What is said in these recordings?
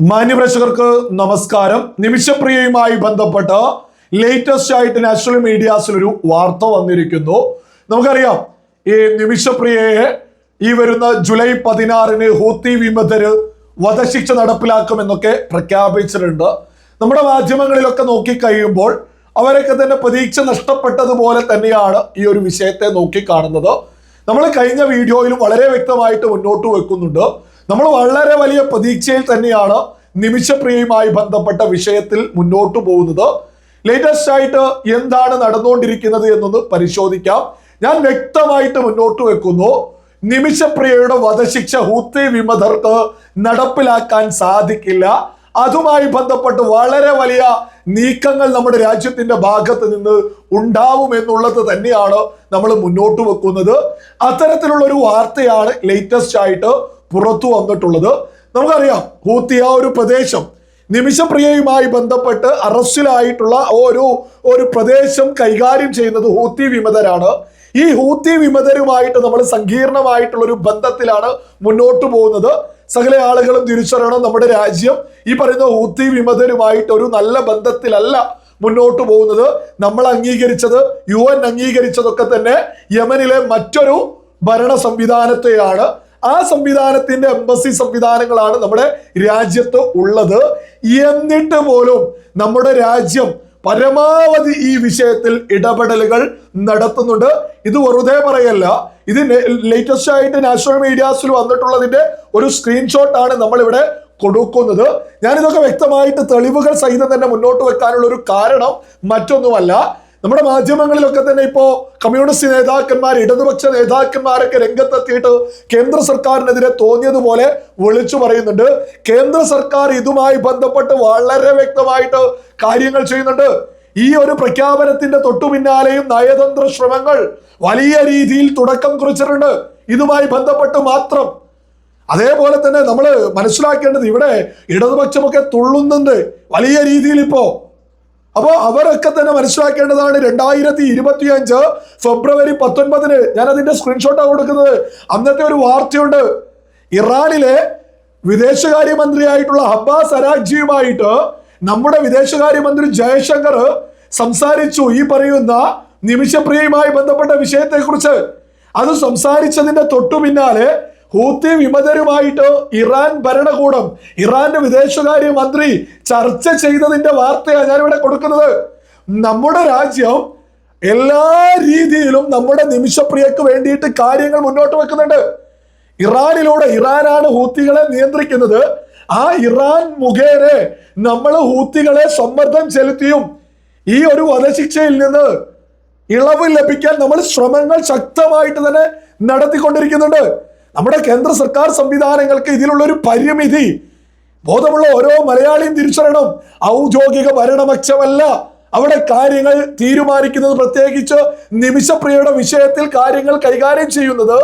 മാന്യപ്രേക്ഷകർക്ക് നമസ്കാരം. നിമിഷപ്രിയയുമായി ബന്ധപ്പെട്ട് ലേറ്റസ്റ്റ് ആയിട്ട് നാഷണൽ മീഡിയാസിൽ ഒരു വാർത്ത വന്നിരിക്കുന്നു. നമുക്കറിയാം ഈ നിമിഷപ്രിയയെ ഈ വരുന്ന ജൂലൈ പതിനാറിന് ഹൂത്തി വിമതര് വധശിക്ഷ നടപ്പിലാക്കുമെന്നൊക്കെ പ്രഖ്യാപിച്ചിട്ടുണ്ട്. നമ്മുടെ മാധ്യമങ്ങളിലൊക്കെ നോക്കിക്കഴിയുമ്പോൾ അവരൊക്കെ തന്നെ പ്രതീക്ഷ നഷ്ടപ്പെട്ടതുപോലെ തന്നെയാണ് ഈ ഒരു വിഷയത്തെ നോക്കിക്കാണുന്നത്. നമ്മൾ കഴിഞ്ഞ വീഡിയോയിലും വളരെ വ്യക്തമായിട്ട് മുന്നോട്ട് വെക്കുന്നുണ്ട്. നമ്മൾ വളരെ വലിയ പ്രതീക്ഷയിൽ തന്നെയാണ് നിമിഷപ്രിയയുമായി ബന്ധപ്പെട്ട വിഷയത്തിൽ മുന്നോട്ട് പോകുന്നത്. ലേറ്റസ്റ്റ് ആയിട്ട് എന്താണ് നടന്നുകൊണ്ടിരിക്കുന്നത് എന്നൊന്ന് പരിശോധിക്കാം. ഞാൻ വ്യക്തമായിട്ട് മുന്നോട്ട് വെക്കുന്നു. നിമിഷപ്രിയയുടെ വധശിക്ഷ ഹൂത്തി വിമതർക്ക് നടപ്പിലാക്കാൻ സാധിക്കില്ല. അതുമായി ബന്ധപ്പെട്ട് വളരെ വലിയ നീക്കങ്ങൾ നമ്മുടെ രാജ്യത്തിന്റെ ഭാഗത്ത് നിന്ന് ഉണ്ടാവും എന്നുള്ളത് തന്നെയാണ് നമ്മൾ മുന്നോട്ട് വെക്കുന്നത്. അത്തരത്തിലുള്ള ഒരു വാർത്തയാണ് ലേറ്റസ്റ്റ് ആയിട്ട് പുറത്തു വന്നിട്ടുള്ളത്. നമുക്കറിയാം ഹൂത്തി ആ ഒരു പ്രദേശം നിമിഷപ്രിയയുമായി ബന്ധപ്പെട്ട് അറസ്റ്റിലായിട്ടുള്ള ഒരു ഒരു പ്രദേശം കൈകാര്യം ചെയ്യുന്നത് ഹൂത്തി വിമതരാണ്. ഈ ഹൂത്തി വിമതരുമായിട്ട് നമ്മൾ സങ്കീർണമായിട്ടുള്ള ഒരു ബന്ധത്തിലാണ് മുന്നോട്ട് പോകുന്നത്. സകല ആളുകളും തിരിച്ചറിയണം നമ്മുടെ രാജ്യം. ഈ പറയുന്ന ഹൂത്തി വിമതരുമായിട്ട് ഒരു നല്ല ബന്ധത്തിലല്ല മുന്നോട്ട് പോകുന്നത്. നമ്മൾ അംഗീകരിച്ചത് യു എൻ അംഗീകരിച്ചതൊക്കെ തന്നെ യമനിലെ മറ്റൊരു ഭരണ സംവിധാനത്തെയാണ് ആ സംവിധാനത്തിന്റെ എംബസി സംവിധാനങ്ങളാണ് നമ്മുടെ രാജ്യത്ത് ഉള്ളത്. എന്നിട്ട് പോലും നമ്മുടെ രാജ്യം പരമാവധി ഈ വിഷയത്തിൽ ഇടപെടലുകൾ നടത്തുന്നുണ്ട്. ഇത് വെറുതെ പറയല്ല. ഇത് ലേറ്റസ്റ്റ് ആയിട്ട് നാഷണൽ മീഡിയാസിൽ വന്നിട്ടുള്ളതിന്റെ ഒരു സ്ക്രീൻഷോട്ട് ആണ് നമ്മളിവിടെ കൊടുക്കുന്നത്. ഞാനിതൊക്കെ വ്യക്തമായിട്ട് തെളിവുകൾ സഹിതം തന്നെ മുന്നോട്ട് വെക്കാനുള്ള ഒരു കാരണം മറ്റൊന്നുമല്ല. നമ്മുടെ മാധ്യമങ്ങളിലൊക്കെ തന്നെ ഇപ്പോ കമ്മ്യൂണിസ്റ്റ് നേതാക്കന്മാർ ഇടതുപക്ഷ നേതാക്കന്മാരൊക്കെ രംഗത്തെത്തിയിട്ട് കേന്ദ്ര സർക്കാരിനെതിരെ തോന്നിയതുപോലെ വിളിച്ചു പറയുന്നുണ്ട്. കേന്ദ്ര സർക്കാർ ഇതുമായി ബന്ധപ്പെട്ട് വളരെ വ്യക്തമായിട്ട് കാര്യങ്ങൾ ചെയ്യുന്നുണ്ട്. ഈ ഒരു പ്രഖ്യാപനത്തിന്റെ തൊട്ടു പിന്നാലെയും നയതന്ത്ര ശ്രമങ്ങൾ വലിയ രീതിയിൽ തുടക്കം കുറിച്ചിട്ടുണ്ട്. ഇതുമായി ബന്ധപ്പെട്ട് മാത്രം. അതേപോലെ തന്നെ നമ്മൾ മനസ്സിലാക്കേണ്ടത് ഇവിടെ ഇടതുപക്ഷമൊക്കെ തുള്ളുന്നുണ്ട്. വലിയ രീതിയിൽ ഇപ്പോ അപ്പോൾ അവരൊക്കെ തന്നെ മനസ്സിലാക്കേണ്ടതാണ് രണ്ടായിരത്തി ഇരുപത്തി അഞ്ച് ഫെബ്രുവരി പത്തൊൻപതിന് ഞാൻ അതിന്റെ സ്ക്രീൻഷോട്ടാണ് കൊടുക്കുന്നത്. അന്നത്തെ ഒരു വാർത്തയുണ്ട്. ഇറാനിലെ വിദേശകാര്യമന്ത്രിയായിട്ടുള്ള അബ്ബാസ് അരാജിയുമായിട്ട് നമ്മുടെ വിദേശകാര്യമന്ത്രി ജയശങ്കർ സംസാരിച്ചു. ഈ പറയുന്ന നിമിഷപ്രിയയുമായി ബന്ധപ്പെട്ട വിഷയത്തെക്കുറിച്ച്. അത് സംസാരിച്ചതിന്റെ തൊട്ടു പിന്നാലെ ഹൂത്തി വിമതരുമായിട്ട് ഇറാൻ ഭരണകൂടം ഇറാന്റെ വിദേശകാര്യ മന്ത്രി ചർച്ച ചെയ്തതിന്റെ വാർത്തയാണ് ഞാനിവിടെ കൊടുക്കുന്നത്. നമ്മുടെ രാജ്യം എല്ലാ രീതിയിലും നമ്മുടെ നിമിഷപ്രിയക്ക് വേണ്ടിയിട്ട് കാര്യങ്ങൾ മുന്നോട്ട് വെക്കുന്നുണ്ട്. ഇറാനിലൂടെ ഇറാനാണ് ഹൂത്തികളെ നിയന്ത്രിക്കുന്നത്. ആ ഇറാൻ മുഖേനെ നമ്മൾ ഹൂത്തികളെ സമ്മർദ്ദം ചെലുത്തിയും ഈ ഒരു വധശിക്ഷയിൽ നിന്ന് ഇളവ് ലഭിക്കാൻ നമ്മൾ ശ്രമങ്ങൾ ശക്തമായിട്ട് തന്നെ നടത്തിക്കൊണ്ടിരിക്കുന്നുണ്ട്. നമ്മുടെ കേന്ദ്ര സർക്കാർ സംവിധാനങ്ങൾക്ക് ഇതിലുള്ള ഒരു പരിമിതി. ബോധമുള്ള ഓരോ മലയാളിയും തിരിച്ചറിയണം. ഔദ്യോഗിക ഭരണപക്ഷമല്ല. അവിടെ കാര്യങ്ങൾ തീരുമാനിക്കുന്നത് പ്രത്യേകിച്ച് നിമിഷപ്രിയയുടെ വിഷയത്തിൽ കാര്യങ്ങൾ കൈകാര്യം ചെയ്യുന്നത്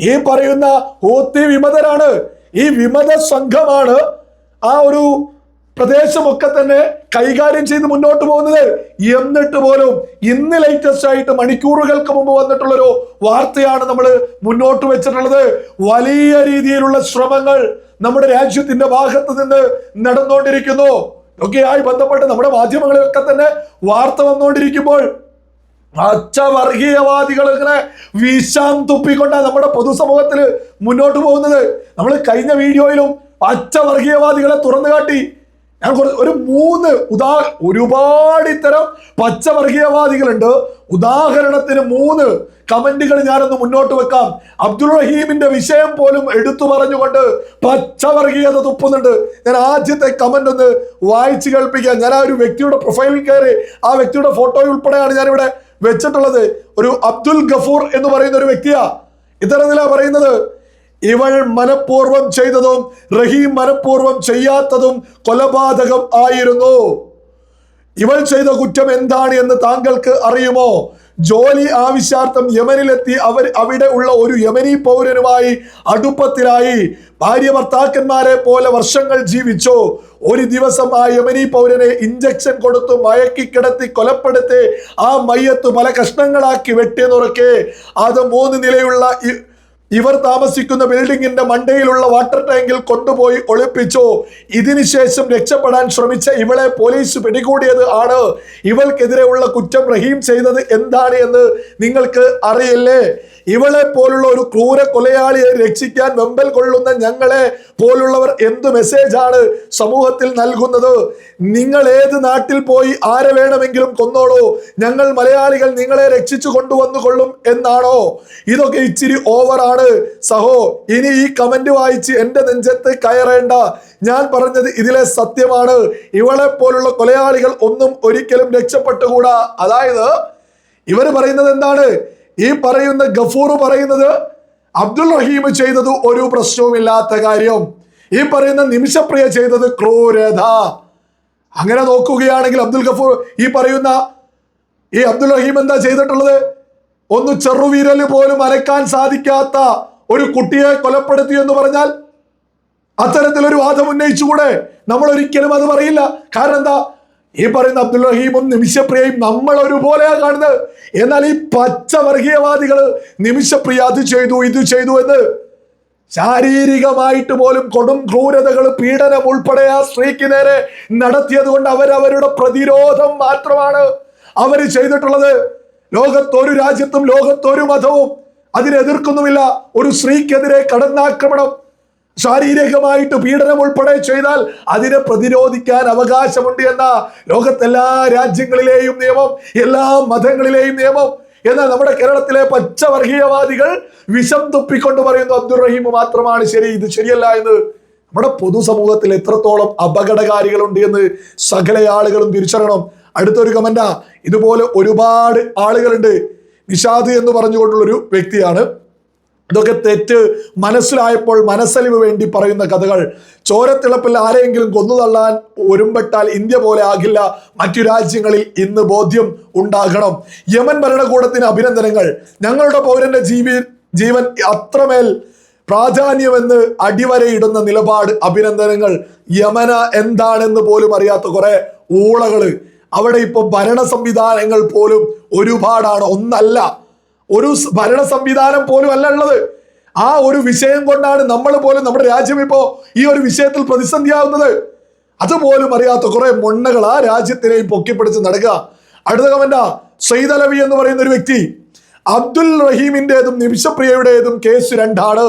ഈ പറയുന്ന ഹൂത്തി വിമതരാണ്. ഈ വിമത സംഘമാണ് ആ ഒരു പ്രദേശമൊക്കെ തന്നെ കൈകാര്യം ചെയ്ത് മുന്നോട്ട് പോകുന്നത്. എന്നിട്ട് പോലും ഇന്ന് ലേറ്റസ്റ്റ് ആയിട്ട് മണിക്കൂറുകൾക്ക് മുമ്പ് വന്നിട്ടുള്ളൊരു വാർത്തയാണ് നമ്മൾ മുന്നോട്ട് വെച്ചിട്ടുള്ളത്. വലിയ രീതിയിലുള്ള ശ്രമങ്ങൾ നമ്മുടെ രാജ്യത്തിന്റെ ഭാഗത്ത് നിന്ന് നടന്നുകൊണ്ടിരിക്കുന്നു. ഒക്കെയായി ബന്ധപ്പെട്ട് നമ്മുടെ മാധ്യമങ്ങളിലൊക്കെ തന്നെ വാർത്ത വന്നുകൊണ്ടിരിക്കുമ്പോൾ അച്ച വർഗീയവാദികൾ ഇങ്ങനെ വീശാൻ തുപ്പിക്കൊണ്ടാണ് നമ്മുടെ പൊതുസമൂഹത്തിൽ മുന്നോട്ട് പോകുന്നത്. നമ്മൾ കഴിഞ്ഞ വീഡിയോയിലും അച്ച വർഗീയവാദികളെ തുറന്നു കാട്ടി ഞാൻ കുറച്ച് ഒരു മൂന്ന് ഉദാ ഒരുപാട് ഇത്തരം പച്ചവർഗീയവാദികളുണ്ട്. ഉദാഹരണത്തിന് മൂന്ന് കമന്റുകൾ ഞാനൊന്ന് മുന്നോട്ട് വെക്കാം. അബ്ദുൾ റഹീമിന്റെ വിഷയം പോലും എടുത്തു പറഞ്ഞുകൊണ്ട് പച്ചവർഗീയത തുപ്പുന്നുണ്ട്. ഞാൻ ആദ്യത്തെ കമന്റ് ഒന്ന് വായിച്ചു കേൾപ്പിക്കാം. ഞാൻ ആ ഒരു വ്യക്തിയുടെ പ്രൊഫൈലിൽ കയറി ആ വ്യക്തിയുടെ ഫോട്ടോ ഉൾപ്പെടെയാണ് ഞാനിവിടെ വെച്ചിട്ടുള്ളത്. ഒരു അബ്ദുൽ ഗഫൂർ എന്ന് പറയുന്ന ഒരു വ്യക്തിയാ. ഇത്തരത്തിലാ പറയുന്നത്. ഇവൾ മനഃപൂർവം ചെയ്തതും റഹീം മനഃപൂർവം ചെയ്യാത്തതും കൊലപാതകം ആയിരുന്നു. ഇവൾ ചെയ്ത കുറ്റം എന്താണ് എന്ന് താങ്കൾക്ക് അറിയുമോ? ജോലി ആവശ്യാർത്ഥം യമനിലെത്തി അവർ അവിടെ ഉള്ള ഒരു യമനി പൗരനുമായി അടുപ്പത്തിലായി. ഭാര്യ ഭർത്താക്കന്മാരെ പോലെ വർഷങ്ങൾ ജീവിച്ചു. ഒരു ദിവസം ആ യമനി പൗരനെ ഇഞ്ചക്ഷൻ കൊടുത്തു മയക്കി കിടത്തി കൊലപ്പെടുത്തി ആ മയ്യത്ത് പല കഷ്ണങ്ങളാക്കി വെട്ടി നുറക്കെ അത് മൂന്ന് നിലയുള്ള ഇവർ താമസിക്കുന്ന ബിൽഡിങ്ങിന്റെ മണ്ടയിലുള്ള വാട്ടർ ടാങ്കിൽ കൊണ്ടുപോയി ഒളിപ്പിച്ചു. ഇതിനുശേഷം രക്ഷപ്പെടാൻ ശ്രമിച്ച ഇവളെ പോലീസ് പിടികൂടിയത് ആണ്. ഇവൾക്കെതിരെയുള്ള കുറ്റം റഹീം ചെയ്തത് എന്താണ് എന്ന് നിങ്ങൾക്ക് അറിയില്ലേ? ഇവളെ പോലുള്ള ഒരു ക്രൂര കൊലയാളിയെ രക്ഷിക്കാൻ വെമ്പൽ കൊള്ളുന്ന ഞങ്ങളെ പോലുള്ളവർ എന്ത് മെസ്സേജാണ് സമൂഹത്തിൽ നൽകുന്നത്? നിങ്ങൾ ഏത് നാട്ടിൽ പോയി ആരെ വേണമെങ്കിലും കൊന്നോളൂ. ഞങ്ങൾ മലയാളികൾ നിങ്ങളെ രക്ഷിച്ചു കൊണ്ടുവന്നു കൊള്ളും എന്നാണോ? ഇതൊക്കെ ഇച്ചിരി ഓവറാണ് സഹോ ഇനി ഈ കമന്റ് വായിച്ച് എന്റെ നെഞ്ചത്ത് കയറേണ്ട. ഞാൻ പറഞ്ഞത് ഇതിലെ സത്യമാണ്. ഇവളെ പോലുള്ള കൊലയാളികൾ ഒന്നും ഒരിക്കലും രക്ഷപ്പെട്ടുകൂടാ. അതായത് ഇവർ പറയുന്നത് എന്താണ്? ഈ പറയുന്ന ഗഫൂർ പറയുന്നത് അബ്ദുൾ റഹീം ചെയ്തത് ഒരു പ്രശ്നവുമില്ലാത്ത കാര്യം. ഈ പറയുന്ന നിമിഷപ്രിയ ചെയ്തത് ക്രൂരത. അങ്ങനെ നോക്കുകയാണെങ്കിൽ അബ്ദുൽ ഗഫൂർ ഈ പറയുന്ന ഈ അബ്ദുൽ റഹീം എന്താ ചെയ്തിട്ടുള്ളത്? ഒന്ന് ചെറുവിരൽ പോലും അരക്കാൻ സാധിക്കാത്ത ഒരു കുട്ടിയെ കൊലപ്പെടുത്തി എന്ന് പറഞ്ഞാൽ അത്തരത്തിലൊരു വാദം ഉന്നയിച്ചുകൂടെ? നമ്മൾ ഒരിക്കലും അത് പറയില്ല. കാരണം എന്താ? ഈ പറയുന്ന അബ്ദുൽ റഹീമും നിമിഷപ്രിയയും നമ്മൾ ഒരുപോലെയാണ് കാണുന്നത്. എന്നാൽ ഈ പച്ച വർഗീയവാദികൾ നിമിഷപ്രിയ അത് ചെയ്തു ഇത് ചെയ്തു എന്ന് ശാരീരികമായിട്ട് പോലും കൊടും ക്രൂരതകൾ പീഡനം ഉൾപ്പെടെ ആ സ്ത്രീക്ക് നേരെ നടത്തിയത് കൊണ്ട് അവരവരുടെ പ്രതിരോധം മാത്രമാണ് അവർ ചെയ്തിട്ടുള്ളത്. ലോകത്തൊരു രാജ്യത്തും ലോകത്തൊരു മതവും അതിനെ എതിർക്കുന്നുമില്ല. ഒരു സ്ത്രീക്കെതിരെ കടന്നാക്രമണം ശാരീരികമായിട്ട് പീഡനം ഉൾപ്പെടെ ചെയ്താൽ അതിനെ പ്രതിരോധിക്കാൻ അവകാശമുണ്ട് എന്ന ലോകത്തെല്ലാ രാജ്യങ്ങളിലെയും നിയമം എല്ലാ മതങ്ങളിലെയും നിയമം. എന്നാൽ നമ്മുടെ കേരളത്തിലെ പച്ചവർഗീയവാദികൾ വിഷം തുപ്പിക്കൊണ്ട് പറയുന്നു അബ്ദുറഹീം മാത്രമാണ് ശരി ഇത് ശരിയല്ല എന്ന്. നമ്മുടെ പൊതുസമൂഹത്തിൽ എത്രത്തോളം അപകടകാരികളുണ്ട് എന്ന് സകല ആളുകളും തിരിച്ചറിയണം. അടുത്തൊരു കമന്റാ ഇതുപോലെ ഒരുപാട് ആളുകളുണ്ട്. നിഷാദ് എന്ന് പറഞ്ഞുകൊണ്ടുള്ളൊരു വ്യക്തിയാണ്. ഇതൊക്കെ തെറ്റ്. മനസ്സിലായപ്പോൾ മനസ്സലിവ് വേണ്ടി പറയുന്ന കഥകൾ. ചോരത്തിളപ്പിൽ ആരെയെങ്കിലും കൊന്നുതള്ളാൻ ഒരുമ്പെട്ടാൽ ഇന്ത്യ പോലെ ആകില്ല. മറ്റു രാജ്യങ്ങളിൽ ഇന്ന് ബോധ്യം ഉണ്ടാകണം. യമൻ ഭരണകൂടത്തിന് അഭിനന്ദനങ്ങൾ. ഞങ്ങളുടെ പൗരന്റെ ജീവി ജീവൻ അത്രമേൽ പ്രാധാന്യമെന്ന് അടിവരയിടുന്ന നിലപാട് അഭിനന്ദനങ്ങൾ. യമന എന്താണെന്ന് പോലും അറിയാത്ത കുറെ ഊളകൾ. അവിടെ ഇപ്പൊ ഭരണ സംവിധാനങ്ങൾ പോലും ഒരുപാടാണ്. ഒന്നല്ല. ഒരു ഭരണ സംവിധാനം പോലും അല്ല ഉള്ളത്. ആ ഒരു വിഷയം കൊണ്ടാണ് നമ്മൾ പോലും നമ്മുടെ രാജ്യം ഇപ്പോ ഈ ഒരു വിഷയത്തിൽ പ്രതിസന്ധിയാവുന്നത്. അതുപോലും അറിയാത്ത കുറെ മൊണ്ണകൾ ആ രാജ്യത്തിനെയും പൊക്കിപ്പിടിച്ച് നടക്കുക. അടുത്ത കമന്റാ സയ്യിദ് അലവി എന്ന് പറയുന്ന ഒരു വ്യക്തി അബ്ദുൽ റഹീമിന്റേതും നിമിഷപ്രിയയുടേതും കേസ് രണ്ടാണ്.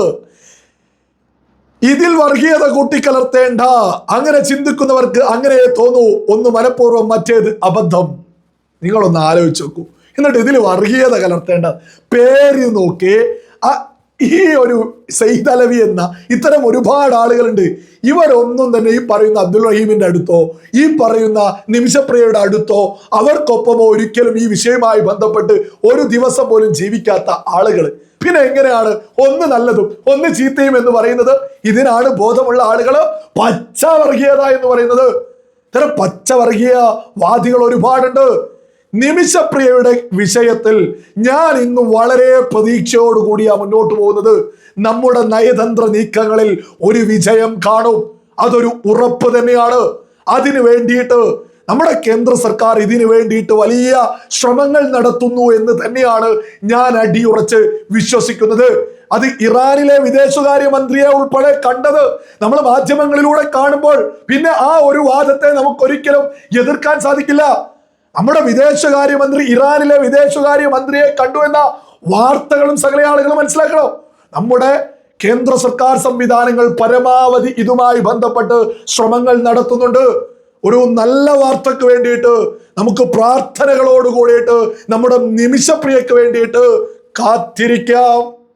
ഇതിൽ വർഗീയത കൂട്ടിക്കലർത്തേണ്ട. അങ്ങനെ ചിന്തിക്കുന്നവർക്ക് അങ്ങനെ തോന്നൂ. ഒന്ന് മനഃപൂർവം മറ്റേത് അബദ്ധം. നിങ്ങളൊന്ന് ആലോചിച്ച് നോക്കൂ. എന്നിട്ട് ഇതിൽ വർഗീയത കലർത്തേണ്ട. പേര് നോക്കി. ഈ ഒരു സയ്യിദ് അലവി എന്ന ഇത്തരം ഒരുപാട് ആളുകളുണ്ട്. ഇവരൊന്നും തന്നെ ഈ പറയുന്ന അബ്ദുൽ റഹീമിന്റെ അടുത്തോ ഈ പറയുന്ന നിമിഷപ്രിയയുടെ അടുത്തോ അവർക്കൊപ്പമോ ഒരിക്കലും ഈ വിഷയവുമായി ബന്ധപ്പെട്ട് ഒരു ദിവസം പോലും ജീവിക്കാത്ത ആളുകൾ പിന്നെ എങ്ങനെയാണ് ഒന്ന് നല്ലതും ഒന്ന് ചീത്തയും എന്ന് പറയുന്നത്? ഇതിനാണ് ബോധമുള്ള ആളുകൾ പച്ചവർഗീയത എന്ന് പറയുന്നത്. ഇത്തരം പച്ചവർഗീയ വാദികൾ ഒരുപാടുണ്ട്. നിമിഷപ്രിയയുടെ വിഷയത്തിൽ ഞാൻ ഇന്ന് വളരെ പ്രതീക്ഷയോടുകൂടിയാണ് മുന്നോട്ട് പോകുന്നത് നമ്മുടെ നയതന്ത്ര നീക്കങ്ങളിൽ ഒരു വിജയം കാണും. അതൊരു ഉറപ്പ് തന്നെയാണ്. അതിനു വേണ്ടിയിട്ട് നമ്മുടെ കേന്ദ്ര സർക്കാർ ഇതിനു വേണ്ടിയിട്ട് വലിയ ശ്രമങ്ങൾ നടത്തുന്നു എന്ന് തന്നെയാണ് ഞാൻ അടിയുറച്ച് വിശ്വസിക്കുന്നത്. അത് ഇറാനിലെ വിദേശകാര്യ മന്ത്രിയെ ഉൾപ്പെടെ കണ്ടത് നമ്മൾ മാധ്യമങ്ങളിലൂടെ കാണുമ്പോൾ പിന്നെ ആ ഒരു വാദത്തെ നമുക്കൊരിക്കലും എതിർക്കാൻ സാധിക്കില്ല. നമ്മുടെ വിദേശകാര്യമന്ത്രി ഇറാനിലെ വിദേശകാര്യമന്ത്രിയെ കണ്ടു എന്ന വാർത്തകളും സകല ആളുകളും മനസ്സിലാക്കണം. നമ്മുടെ കേന്ദ്ര സർക്കാർ സംവിധാനങ്ങൾ പരമാവധി ഇതുമായി ബന്ധപ്പെട്ട് ശ്രമങ്ങൾ നടത്തുന്നുണ്ട്. ഒരു നല്ല വാർത്തക്ക് വേണ്ടിയിട്ട് നമുക്ക് പ്രാർത്ഥനകളോട് കൂടിയിട്ട് നമ്മുടെ നിമിഷപ്രിയക്ക് വേണ്ടിയിട്ട് കാത്തിരിക്കാം.